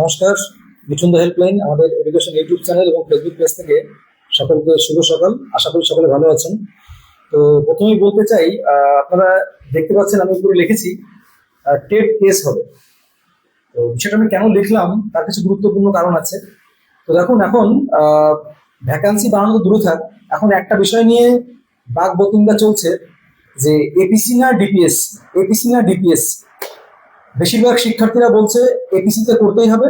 নমস্কার, মিঠুন দা হেল্পলাইন, আমাদের education YouTube channel এবং ফেসবুক পেজ থেকে সকলকে শুভ সকাল। আশা করি সকলে ভালো আছেন। তো প্রথমেই বলতে চাই আপনারা দেখতে পাচ্ছেন আমি উপরে লিখেছি টেট কেস হবে। তো বিষয়টা আমি কেন লিখলাম, তার কিছু গুরুত্বপূর্ণ কারণ আছে। তো দেখুন, এখন ভ্যাকান্সি বাড়ানো তো দূরে থাক, এখন একটা বিষয় নিয়ে বাঘ বতুঙ্গা চলছে যে এপিসি না ডিপিএস এপিসি না ডিপিএস বেশিরভাগ শিক্ষার্থীরা বলছে এপিসি তে করতেই হবে,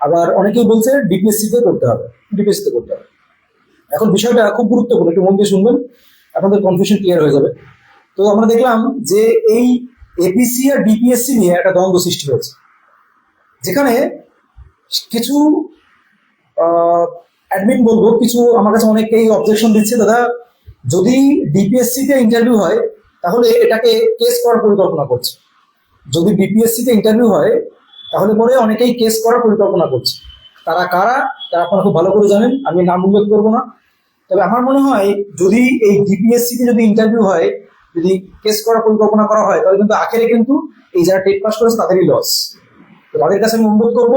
আবার অনেকেই বলছে ডিপিএসসি তে করতে হবে ডিপিএসসি তে করতে হবে। এখন বিষয়টা খুব গুরুত্বপূর্ণ, একটু মন দিয়ে শুনবেন, আপনাদের কনফিউশন ক্লিয়ার হয়ে যাবে। তো আমরা দেখলাম যে এই এপিসি আর ডিপিএসসি নিয়ে একটা দ্বন্দ্ব সৃষ্টি হয়েছে। যেখানে কিছু অ্যাডমিন বলব, কিছু আমার কাছে অনেকেই অবজেকশন দিচ্ছে, দাদা, যদি ডিপিএসসি তে ইন্টারভিউ হয়, তাহলে এটাকে কেস করার পরিকল্পনা করছে। যদি বিপিএসসি তে ইন্টারভিউ হয়, তাহলে পরে অনেকেই কেস করার পরিকল্পনা করছে। তারা কারা, তারা আপনারা খুব ভালো করে জানেন, আমি নাম উল্লেখ করব না। তবে আমার মনে হয়, যদি এই ডিপিএসসি তে যদি ইন্টারভিউ হয়, যদি কেস করার পরিকল্পনা করা হয়, তাহলে কিন্তু আখেরে কিন্তু এই যারা টেট পাস করেছে, তাদেরই লস তো তাদের কাছে আমি অনুরোধ করব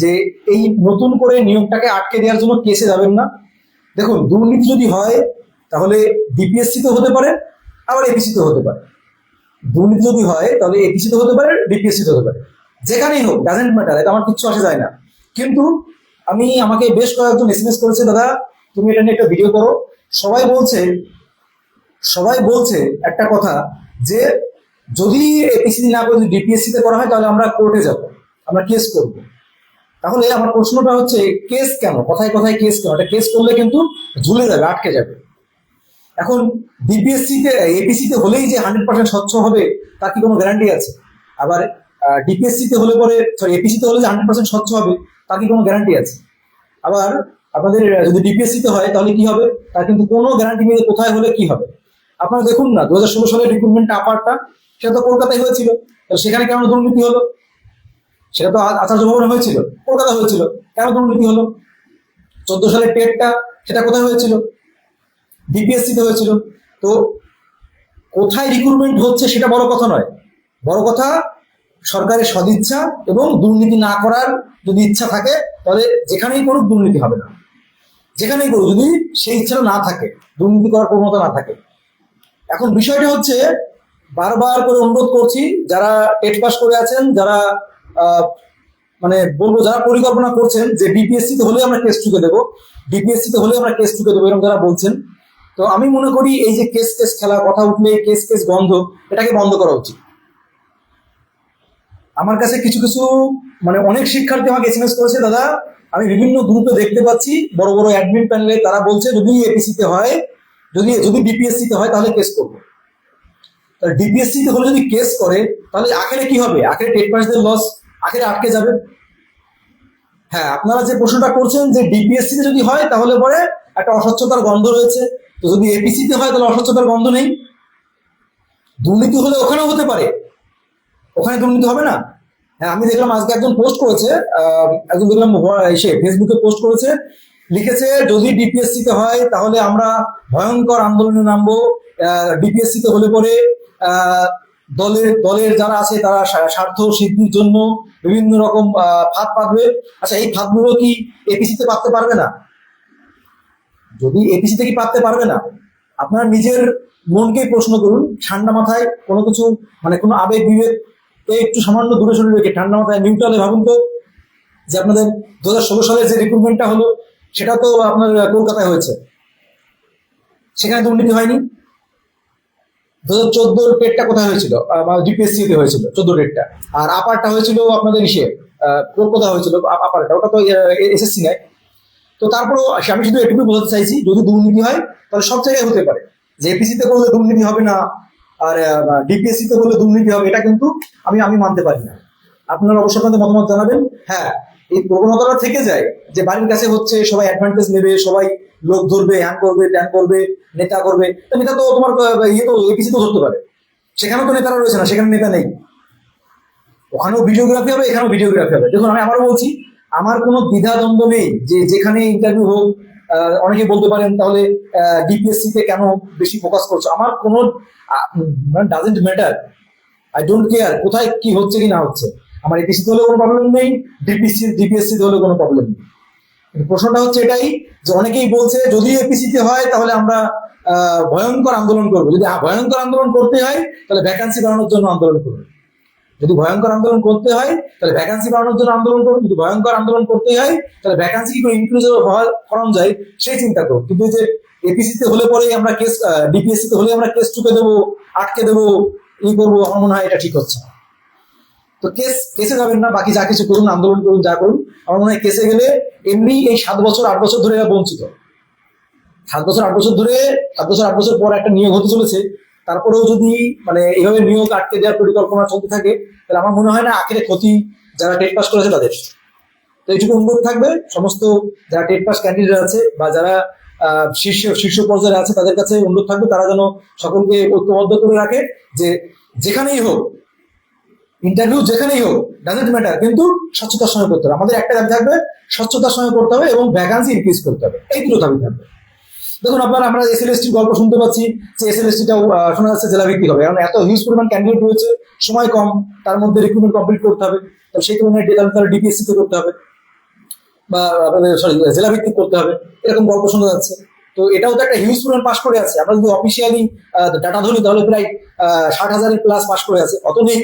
যে এই নতুন করে নিয়মটাকে আটকে দেওয়ার জন্য কেসে যাবেন না। দেখুন, দুর্নীতি যদি হয়, তাহলে ডিপিএসসি তে হতে পারে, আবার এপিসি তে হতে পারে। দুর্নীতি যদি হয়, তাহলে এপিসি তে হতে পারে ডিপিএসসি তে হতে পারে। যেখানেই হোক ডাজেন্ট ম্যাটার এটা আমার কিচ্ছু আসে যায় না। কিন্তু আমি, আমাকে বেশ কয়েকজন এসএমএস করেছে, দাদা, তুমি এটা নিয়ে একটা ভিডিও করো। সবাই বলছে সবাই বলছে একটা কথা যে, যদি এপিসি না করে যদি ডিপিএসসি তে করা হয়, তাহলে আমরা কোর্টে যাব, আমরা কেস করব। তাহলে আমার প্রশ্নটা হচ্ছে, কেস কেন? কথায় কথায় কেস কেন? এটা কেস করলে কিন্তু ঝুলে যাবে, আটকে যাবে। এখন ডিপিএসসি তে এপিসি তে হলেই যে হান্ড্রেড পার্সেন্ট স্বচ্ছ হবে, তার কি কোনো গ্যারান্টি আছে? আবার ডিপিএসসি তে হলে পরে সরি এপিসি তে হলে যে হান্ড্রেড পার্সেন্ট স্বচ্ছ হবে, তার কি কোনো গ্যারান্টি আছে? আবার, আপনাদের যদি ডিপিএসসি তে হয়, তাহলে কি হবে? তার কিন্তু কোনো গ্যারান্টি নেই কোথায় হলে কি হবে। আপনারা দেখুন না দু হাজার ষোলো সালের রিক্রুটমেন্ট আপারটা সেটা তো কলকাতায় হয়েছিল। সেখানে কেমন দুর্নীতি হলো? সেটা তো আচার্য ভবনে হয়েছিল। কলকাতা হয়েছিল। কেন দুর্নীতি হলো? চোদ্দ সালের টেটটা সেটা কোথায় হয়েছিল? ডিপিএসসি তে হয়েছিল। তো কোথায় রিক্রুটমেন্ট হচ্ছে সেটা বড় কথা নয়। বড় কথা, সরকারের সদিচ্ছা এবং দুর্নীতি না করার যদি ইচ্ছা থাকে, তাহলে যেখানেই করুক দুর্নীতি হবে না। যেখানেই করুক যদি সেই ইচ্ছাটা না থাকে, দুর্নীতি করার প্রবণতা না থাকে। এখন বিষয়টা হচ্ছে, বারবার করে অনুরোধ করছি, যারা টেট পাস করে আছেন, যারা মানে বলব, যারা পরিকল্পনা করছেন যে ডিপিএসসি তে হলে আমরা কেস চুকে দেবো ডিপিএসসি তে হলে আমরা কেস চুকে দেবো, এরকম যারা বলছেন তো আমি মনে করি এই যে কেস কেস খেলা, কথা উঠলে কেস কেস গন্ধ এটাকে বন্ধ করা উচিত। আমার কাছে কিছু কিছু মানে অনেক শিক্ষার্থী আমাকে এসএমএস করেছে, দাদা, আমি বিভিন্ন গ্রুপে দেখতে পাচ্ছি, বড় বড় অ্যাডমিন প্যানেলে তারা বলছে যদি এপিসি তে হয়, যদি যদি ডিপিএসসি তে হয় তাহলে কেস করব। তাহলে ডিপিএসসি তে হলে যদি কেস করে, তাহলে আখেরে কি হবে? আখেরে টেট পাসদের লস আখেরে আটকে যাবে। হ্যাঁ আপনারা যে প্রশ্নটা করছেন যে ডিপিএসসি তে যদি হয়, তাহলে পরে একটা অস্বচ্ছতার গন্ধ রয়েছে। তো যদি এপিসিতে হয়, তাহলে অস্বচ্ছতার গন্ধ নেই। দুর্নীতি হলে ওখানেও হতে পারে। ওখানে দুর্নীতি হবে না। হ্যাঁ আমি দেখলাম আজকে একজন পোস্ট করেছে একজন দেখলাম এসে ফেসবুকে পোস্ট করেছে, লিখেছে, যদি ডিপিএসসি তে হয়, তাহলে আমরা ভয়ঙ্কর আন্দোলনে নামবো। ডিপিএসসি তে হলে পরে দলের দলের যারা আছে, তারা স্বা- স্বার্থ সিদ্ধির জন্য বিভিন্ন রকম ফাঁদ পাতবে আচ্ছা এই ফাঁদগুলো কি এপিসিতে পাততে পারবে না? যদি এপিসি থেকে কি পাততে পারবে না, আপনার নিজের মনকেই প্রশ্ন করুন, ঠান্ডা মাথায় কোনো কিছু মানে কোনো আবেগ, বিবেক একটু সামান্য দূরে সরে রেখে ঠান্ডা মাথায় নিউট্রালে ভাবুন তো, যে আপনাদের দু হাজার ষোলো সালে যে রিক্রুটমেন্টটা হলো, সেটা তো আপনার কলকাতায় হয়েছে। সেখানে দুর্নীতি হয়নি। দু হাজার চোদ্দোর টেটটা কোথায় হয়েছিল? ডিপিএসসি তে হয়েছিল, চোদ্দ টেটটা আর আপারটা হয়েছিল আপনাদের ইসে কলকাতা হয়েছিল আপারটা ওটা তো এসএসসি নয় তো তারপরেও আমি শুধু এটুকু বলতে চাইছি, যদি দুর্নীতি হয়, তাহলে সব জায়গায় হতে পারে। যে এপিসি তে করলে দুর্নীতি হবে না, আর ডিপিএসসি তে করলে দুর্নীতি হবে, এটা কিন্তু আমি আমি মানতে পারি না। আপনারা অবশ্যই আপনাদের মতামত জানাবেন। হ্যাঁ এই প্রবণতাটা থেকে যায় যে বাড়ির কাছে হচ্ছে সবাই অ্যাডভান্টেজ নেবে, সবাই লোক ধরবে হ্যান করবে ট্যান করবে, নেতা করবে। নেতা তো তোমার ইয়ে তো এপিসি তো ধরতে পারে। সেখানেও তো নেতারা রয়েছে না, সেখানে নেতা নেই। ওখানেও ভিডিওগ্রাফি হবে, এখানেও ভিডিওগ্রাফি হবে। দেখুন, আমি আবারও বলছি আমার কোনো দ্বিধা দ্বন্দ্ব নেই যে যেখানে ইন্টারভিউ হোক অনেকে বলতে পারেন তাহলে ডিপিএসসি তে কেন বেশি ফোকাস করছ? আমার কোনো doesn't matter I don't care কোথায় কি হচ্ছে কি না হচ্ছে। আমার এপিসিতে হলে কোনো প্রবলেম নেই ডিপিসি ডিপিএসসিতে হলে কোনো প্রবলেম নেই। প্রশ্নটা হচ্ছে এটাই যে অনেকেই বলছে, যদি এপিসিতে হয় তাহলে আমরা ভয়ঙ্কর আন্দোলন করব। যদি ভয়ঙ্কর আন্দোলন করতে হয়, তাহলে ভ্যাকান্সি বাড়ানোর জন্য আন্দোলন করব। যদি ভয়ঙ্কর আন্দোলন করতে হয়, তাহলে ভ্যাকান্সি বাড়ানোর জন্য আন্দোলন করুন। যদি ভয়ঙ্কর আন্দোলন করতে হয়, তাহলে ভ্যাকান্সি কি করে ইনক্রিজ করানো যায় সেই চিন্তা করুন। কিন্তু যে এপিসিতে হলে পরে আমরা কেস ডিপিএসসি তে হলে আমরা কেস চুকে দেবো, আটকে দেবো, ই করব, আমার মনে হয় এটা ঠিক হচ্ছে তো কেস কেসে যাবেন না, বাকি যা কিছু করুন, আন্দোলন করুন, যা করুন, আমার মনে হয় কেসে গেলে এমনি এই সাত বছর, আট বছর ধরে বঞ্চিত। সাত বছর, আট বছর ধরে, সাত বছর, আট বছর পর একটা নিয়োগ হতে চলেছে তারপরেও যদি মানে এইভাবে নিয়োগ আটকে দেওয়ার পরিকল্পনা চলতে থাকে, তাহলে আমার মনে হয় না আখেরে ক্ষতি যারা টেট পাস করেছে তাদের। তো এইটুকু অনুরোধ থাকবে, সমস্ত যারা টেট পাস ক্যান্ডিডেট আছে বা যারা শীর্ষ শীর্ষ পর্যায়ে আছে, তাদের কাছে অনুরোধ থাকবে, তারা যেন সকলকে ঐক্যবদ্ধ করে রাখে যে যেখানেই হোক ইন্টারভিউ যেখানেই হোক ডাজেন্ট ম্যাটার কিন্তু স্বচ্ছতার সঙ্গে করতে হবে। আমাদের একটা দাবি থাকবে, স্বচ্ছতার সঙ্গে করতে হবে এবং ভ্যাকান্সি ইনক্রিজ করতে হবে। এই দুটো দাবি থাকবে। দেখুন, আপনারা আমরা এস এল গল্প শুনতে পাচ্ছি যে এস এল শোনা যাচ্ছে জেলা ভিত্তিক হবে। কারণ এত হিউজ পরিমাণ ক্যান্ডিডেট রয়েছে, সময় কম, তার মধ্যে রিক্রুটমেন্ট কমপ্লিট করতে হবে, তো সেই তুলনায় তাহলে ডিপিএসসি তে করতে হবে, বা সরি জেলা ভিত্তিক করতে হবে, এরকম গল্প শোনা যাচ্ছে। তো এটাও তো একটা হিউজ পরিমাণ পাস করে আছে। আমরা যদি অফিসিয়ালি ডাটা ধরি, তাহলে প্রায় ষাট হাজারের প্লাস পাস করে আছে। অত নেই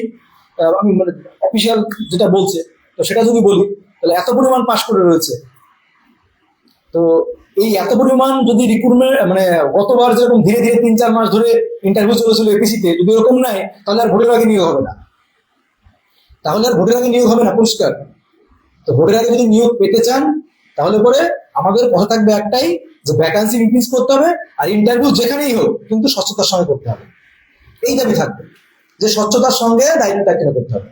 আমি মানে অফিসিয়াল যেটা বলছে, তো সেটা যদি বলি, তাহলে এত পরিমাণ পাস করে রয়েছে। তো এই এত পরিমাণ যদি রিক্রুটমেন্ট মানে গতবার যেরকম ধীরে ধীরে তিন চার মাস ধরে ইন্টারভিউ চলেছিল এপিসিতে যদি এরকম নেয় তাহলে আর ভোটের আগে নিয়োগ হবে না। তাহলে আর ভোটের আগে নিয়োগ হবে না, পরিষ্কার। তো ভোটের আগে যদি নিয়োগ পেতে চান, তাহলে পরে আমাদের কথা থাকবে একটাই, যে ভ্যাকান্সি ইনক্রিজ করতে হবে আর ইন্টারভিউ যেখানেই হোক, কিন্তু স্বচ্ছতার সঙ্গে করতে হবে। এই দাবি থাকবে, যে স্বচ্ছতার সঙ্গে দায়িত্বটা কেন করতে হবে?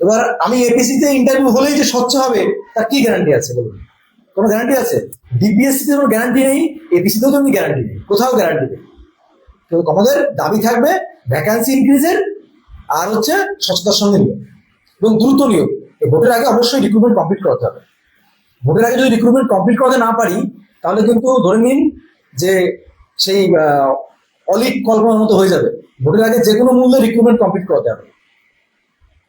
এবার আমি এপিসিতে ইন্টারভিউ হলেই যে স্বচ্ছ হবে, তার কি গ্যারান্টি আছে বলুন? কোনো গ্যারান্টি আছে? ডিপিএসসি তে কোনো গ্যারান্টি নেই এপিসিতেও কোনো গ্যারান্টি নেই, কোথাও গ্যারান্টি নেই। তো আমাদের দাবি থাকবে ভ্যাকান্সি ইনক্রিজের আর হচ্ছে স্বচ্ছতার সঙ্গে নিয়োগ এবং দ্রুত নিয়োগ। ভোটের আগে অবশ্যই রিক্রুটমেন্ট কমপ্লিট করতে হবে। ভোটের আগে যদি রিক্রুটমেন্ট কমপ্লিট করতে না পারি, তাহলে কিন্তু ধরে নিন যে সেই অলিক কল্পনার মতো হয়ে যাবে। ভোটের আগে যে কোনো মূল্যে রিক্রুটমেন্ট কমপ্লিট করতে হবে।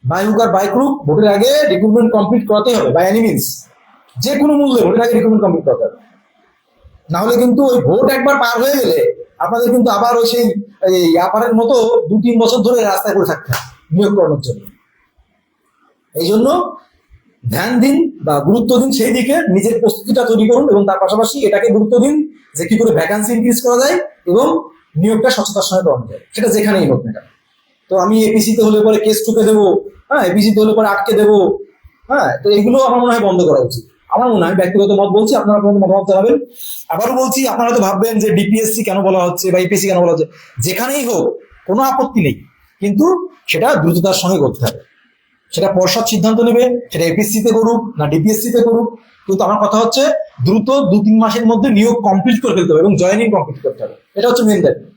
বাই আর বাই ভোটের আগে রিক্রুটমেন্ট কমপ্লিট করতে হবে বাই এনি মিনস যে কোনো মূল্যে ভোটের আগে রিক্রুটমেন্ট কমপ্লিট হবে না হলে কিন্তু ওই ভোট একবার পার হয়ে গেলে আপনাদের কিন্তু আবার ওই সেই, এই আপারের মতো দু তিন বছর ধরে রাস্তায় করে থাকতে হবে নিয়োগ করানোর জন্য। এই জন্য ধ্যান দিন বা গুরুত্ব দিন সেই দিকে, নিজের প্রস্তুতিটা তৈরি করুন এবং তার পাশাপাশি এটাকে গুরুত্ব দিন যে কি করে ভ্যাকান্সি ইনক্রিজ করা যায় এবং নিয়োগটা স্বচ্ছতার সঙ্গে করানো যায়। সেটা যেখানেই হোক না তো আমি এপিসিতে হলে পরে কেস ঠুকে দেবো হ্যাঁ এপিসিতে হলে পরে আটকে দেবো হ্যাঁ তো এগুলো আমার মনে হয় বন্ধ করা উচিত। আমার মনে হয় ব্যক্তিগত মত বলছি, আপনারা আপনাদের মতামত জানাবেন। আবারও বলছি, আপনারা তো ভাববেন যে ডিপিএসসি কেন বলা হচ্ছে বা ইপিএসসি কেন বলা হচ্ছে। যেখানেই হোক, কোনো আপত্তি নেই। কিন্তু সেটা দ্রুততার সঙ্গে করতে হবে। সেটা পর্ষদ সিদ্ধান্ত নেবে, সেটা এপিএসসি তে করুক না ডিপিএসসি তে করুক। কিন্তু আমার কথা হচ্ছে, দ্রুত দু তিন মাসের মধ্যে নিয়োগ কমপ্লিট করে ফেলতে হবে এবং জয়েনিং কমপ্লিট করতে হবে। এটা হচ্ছে মেন দাবি।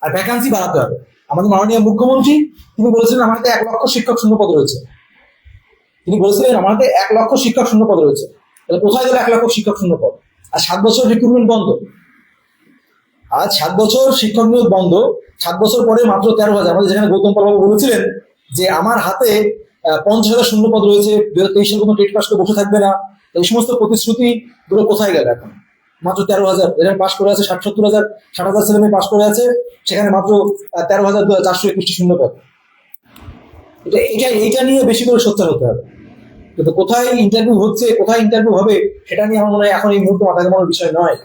আর ভ্যাকান্সি বাড়াতে হবে। আমাদের মাননীয় মুখ্যমন্ত্রী, তিনি বলেছিলেন হাতে এক লক্ষ শিক্ষক শূন্য পদ রয়েছে। তিনি বলেছিলেন হাতে এক লক্ষ শিক্ষক শূন্য পদ রয়েছে। তাহলে কোথায় গেল এক লক্ষ শিক্ষক শূন্য পদ আর সাত বছর রিক্রুটমেন্ট বন্ধ। আজ সাত বছর শিক্ষক নিয়োগ বন্ধ। সাত বছর পরে মাত্র তেরো হাজার। আমাদের যেখানে গৌতম পালবাবু বলেছিলেন যে, আমার হাতে পঞ্চাশ হাজার শূন্য পদ রয়েছে। দু হাজার তেইশের কোনো টেট পাস করে বসে থাকবে না। এই সমস্ত প্রতিশ্রুতি গুলো কোথায় গেল এখন? মাত্র তেরো হাজার। এখানে পাস করে আছে ষাট সত্তর হাজার। ষাট হাজার ছেলে মেয়ে পাস করে আছে। সেখানে মাত্র তেরো হাজার চারশো একুশটি শূন্য পদ এটা এটা, এইটা নিয়ে বেশি করে সোচ্চার হতে হবে। কিন্তু কোথায় ইন্টারভিউ হচ্ছে, কোথায় ইন্টারভিউ হবে, সেটা নিয়ে আমার মনে হয় এখন এই মুহূর্তে মাথা ঘামানোর বিষয় নয়।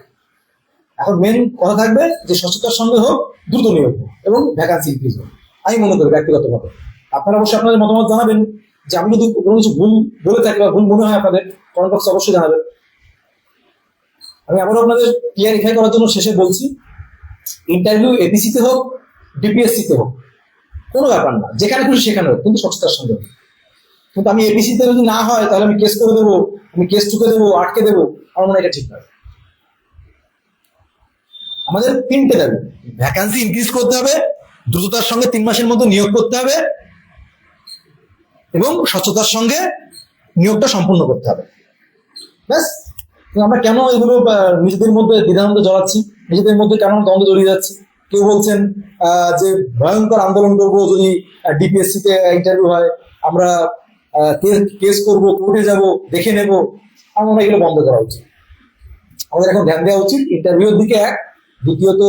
এখন মেন কথা থাকবে যে স্বচ্ছতার সঙ্গে হোক, দ্রুত নিয়োগ এবং ভ্যাকান্সি ইনক্রিজ হোক। আমি মনে করি ব্যক্তিগতভাবে। আপনারা অবশ্যই আপনাদের মতামত জানাবেন, যে আমি যদি কোনো কিছু ভুল বলে থাকি বা ভুল মনে হয় আপনাদের কমেন্ট বক্সে অবশ্যই জানাবেন। আমি আবারও আপনাদের ক্লিয়ারিফাই করার জন্য শেষে বলছি ইন্টারভিউ এপিসিতে হোক ডিপিএসসিতে হোক, কোনো ব্যাপার না। যেখানে খুশি সেখানে হোক, কিন্তু স্বচ্ছতার সঙ্গে হোক। কিন্তু আমি এপিসিতে যদি না হয়, তাহলে আমি কেস করে দেবো, আমি কেস চুকে দেবো, আটকে দেবো। আমার মনে হয় এটা ঠিক নয়। আমাদের তিনটে দাবি ভ্যাকান্সি ইনক্রিজ করতে হবে, দ্রুততার সঙ্গে তিন মাসের মধ্যে নিয়োগ করতে হবে, এবং স্বচ্ছতার সঙ্গে নিয়োগটা সম্পূর্ণ করতে হবে। ব্যাস। আমরা কেন এগুলো নিজেদের মধ্যে দ্বিধানন্দ জড়াচ্ছি? নিজেদের মধ্যে কেন দ্বন্দ্ব জড়িয়ে যাচ্ছি? কেউ বলছেন যে ভয়ঙ্কর আন্দোলন করব যদি ডিপিএসসি তে ইন্টারভিউ হয়, আমরা কেস করব, কোর্টে যাব, দেখে নেব, আমার মনে হয় এগুলো বন্ধ করা উচিত। আমাদের এখন ধ্যান দেওয়া উচিত ইন্টারভিউর দিকে এক, দ্বিতীয়ত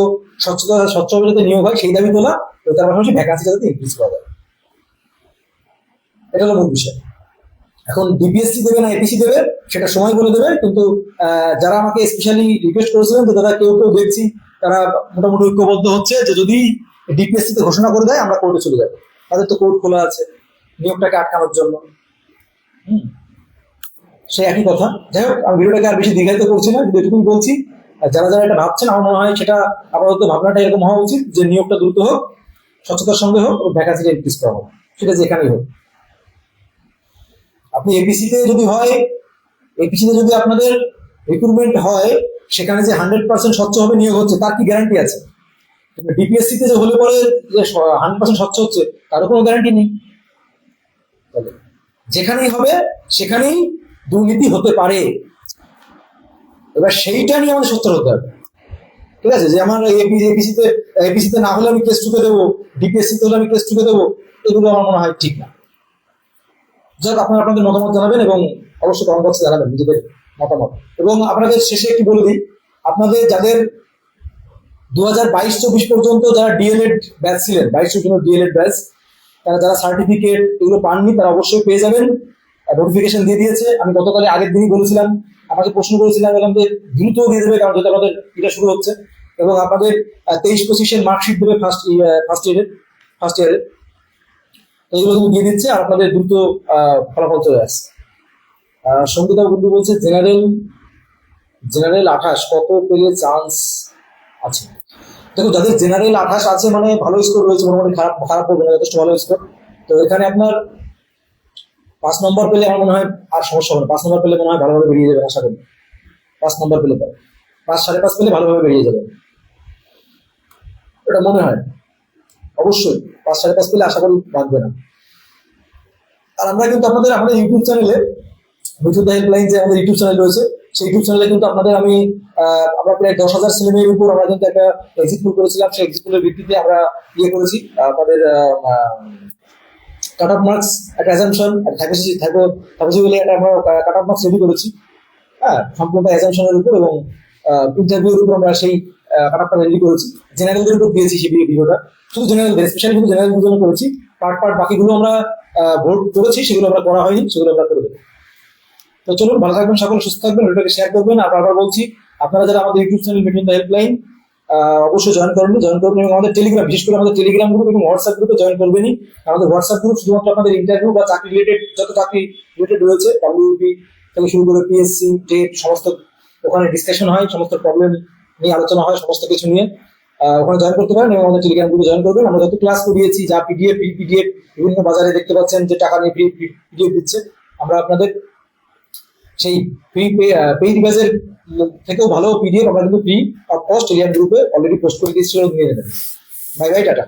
স্বচ্ছতা স্বচ্ছভাবে যাতে নিয়োগ হয়, সেই দাবি তোলা তার পাশাপাশি ভ্যাকান্সি যাতে ইনক্রিজ করা যায়। এটা হলো মূল বিষয়। এখন ডিপিএসসি দেবে না এপিসি দেবে, সেটা সময় বলে দেবে, কিন্তু যারা আমাকে স্পেশালি রিকোয়েস্ট করেছিলেন যে তারা কেউ কেউ দেখছি, তারা মোটামুটি ঐক্যবদ্ধ হচ্ছে, যে যদি ডিপিএসসি তে ঘোষণা করে দেয়, আমরা কোর্টে চলে যাব। তাদের তো কোর্ট খোলা আছে। নিয়োগটাকে আটকানোর জন্য। সে একই কথা। যাই হোক, আমি ভিডিওটাকে আর বেশি দীর্ঘায়িত করছি না, কিন্তু এটুকুই বলছি, আর যারা যারা এটা ভাবছেন, আমার মনে হয় সেটা আপাতত ভাবনাটা এরকম হওয়া উচিত যে নিয়োগটা দ্রুত হোক, স্বচ্ছতার সঙ্গে হোক ভ্যাকান্সিটা ইনক্রিজ করা হোক। সেটা যেখানেই হোক। আপনি এপিসি তে যদি হয় এপিসি তে যদি আপনাদের রিক্রুটমেন্ট হয়, সেখানে যে হান্ড্রেড পার্সেন্ট স্বচ্ছ হবে নিয়োগ হচ্ছে, তার কি গ্যারান্টি আছে? ডিপিএসসি তে যে হলে পরে যে হান্ড্রেড পার্সেন্ট স্বচ্ছ হচ্ছে, তারও কোনো গ্যারান্টি নেই। যেখানেই হবে, সেখানেই দুর্নীতি হতে পারে। এবার সেইটা নিয়ে আমাদের সত্য হতে হবে। ঠিক আছে? যে আমার এপিসি তে এপিসি না হলে আমি কেস টুকে দেবো ডিপিএসসি তে হলে আমি কেস টুকে দেবো এগুলো আমার মনে হয় ঠিক না। যাক, আপনারা আপনাদের মতামত জানাবেন এবং অবশ্যই কমেন্ট বক্সে জানাবেন নিজেদের মতামত। এবং আপনাদের শেষে একটু বলে দিই, আপনাদের যাদের দু হাজার বাইশ চব্বিশ পর্যন্ত যারা ডিএলএড ব্যাচ ছিলেন, বাইশ চব্বিশ ডিএলএড ব্যাচ তারা যারা সার্টিফিকেট এগুলো পাননি, তারা অবশ্যই পেয়ে যাবেন। নোটিফিকেশন দিয়ে দিয়েছে। আমি গতকালে আগের দিনই বলেছিলাম আমাকে প্রশ্ন করেছিলাম, বললাম যে দ্রুত দিয়ে দেবে কারণ যেহেতু আমাদের এটা শুরু হচ্ছে। এবং আপনাদের তেইশ পঁচিশের মার্কশিট দেবে ফার্স্ট ফার্স্ট ইয়ারের ফার্স্ট ইয়ারের এগুলো দিয়ে দিচ্ছে, আর আপনাদের দ্রুত ফলাফল চলে আসছে। সঙ্গীতা বন্ধু বলছে জেনারেল জেনারেল আঠাশ, কত পেলে চান্স আছে? দেখো, যাদের জেনারেল আঠাশ আছে মানে ভালো স্কোর রয়েছে, মোটামুটি খারাপ খারাপ করবে না, যথেষ্ট ভালো স্কোর তো এখানে আপনার পাঁচ নম্বর পেলে আমার মনে হয় আর সমস্যা হবে না। পাঁচ নম্বর পেলে মনে হয় ভালোভাবে বেরিয়ে যাবে, আশা করি। পাঁচ নম্বর পেলে পারে। পাঁচ, সাড়ে পাঁচ পেলে ভালোভাবে বেরিয়ে যাবে। এটা মনে হয়। অবশ্যই, পাঁচ, সাড়ে পাঁচ পেলে আশা করি লাগবে না। আর আমরা কিন্তু আপনাদের আমাদের ইউটিউব চ্যানেলে মিঠুদা হেল্পলাইন যে আমাদের ইউটিউব চ্যানেল রয়েছে সেই ইউটিউব চ্যানেলে কিন্তু আপনাদের আমি আমরা প্রায় দশ হাজার ছেলে উপর আমরা কিন্তু একটা এক্সিট পুল করেছিলাম। সেই এক্সিট পুলের ভিত্তিতে আমরা ইয়ে করেছি আপনাদের কাট অফ মার্কস একটা অ্যাজামশন থাকেছি থাকো থাকেছি বলে একটা আমরা কাট অফ মার্কস রেডি করেছি। হ্যাঁ সম্পূর্ণ অ্যাজামশনের উপর এবং ইন্টারভিউর উপর আমরা সেই কাট অফটা রেডি করেছি। জেনারেলদের উপর দিয়েছি সেই ভিডিওটা শুধু জেনারেল স্পেশালি শুধু জেনারেলদের জন্য করেছি। পার্ট পার্ট বাকিগুলো আমরা ভোট করেছি, সেগুলো আমরা করা হয়নি, সেগুলো আমরা করে দেবো। তো চলুন, ভালো থাকবেন, সকলে সুস্থ থাকবেন ভিডিওটাকে শেয়ার করবেন। আর বারবার বলছি, আপনারা যারা আমাদের ইউটিউব চ্যানেল মিটিং হেল্পলাইন অবশ্যই জয়েন করবেন জয়েন করবেন এবং আমাদের টেলিগ্রাম বিশেষ করে আমাদের টেলিগ্রাম গ্রুপ এবং হোয়াটসঅ্যাপ গ্রুপে জয়েন করবেনই। আমাদের হোয়াটসঅ্যাপ গ্রুপ শুধুমাত্র আপনাদের ইন্টারভিউ বা চাকরি রিলেটেড যত চাকরি রিলেটেড রয়েছে ডাব্লিউপি থেকে শুরু করে পিএসসি টেট সমস্ত ওখানে ডিসকাশন হয়, সমস্ত প্রবলেম নিয়ে আলোচনা হয়, সমস্ত কিছু নিয়ে। ওখানে জয়েন করতে পারেন এবং আমাদের টেলিগ্রাম গ্রুপে জয়েন করবেন। আমরা যত ক্লাস করিয়েছি, যা পিডিএফ পিডিএফ বিভিন্ন বাজারে দেখতে পাচ্ছেন যে টাকা নিয়ে পিডিএফ দিচ্ছে, আমরা আপনাদের সেই ফ্রি পেইড ব্যাচের থেকেও ভালো পিডিএফ আমরা কিন্তু ফ্রি অফ কস্ট এরিয়ান গ্রুপে অলরেডি পোস্ট করে দিয়েছিল নিয়ে নেবেন। Bye bye tata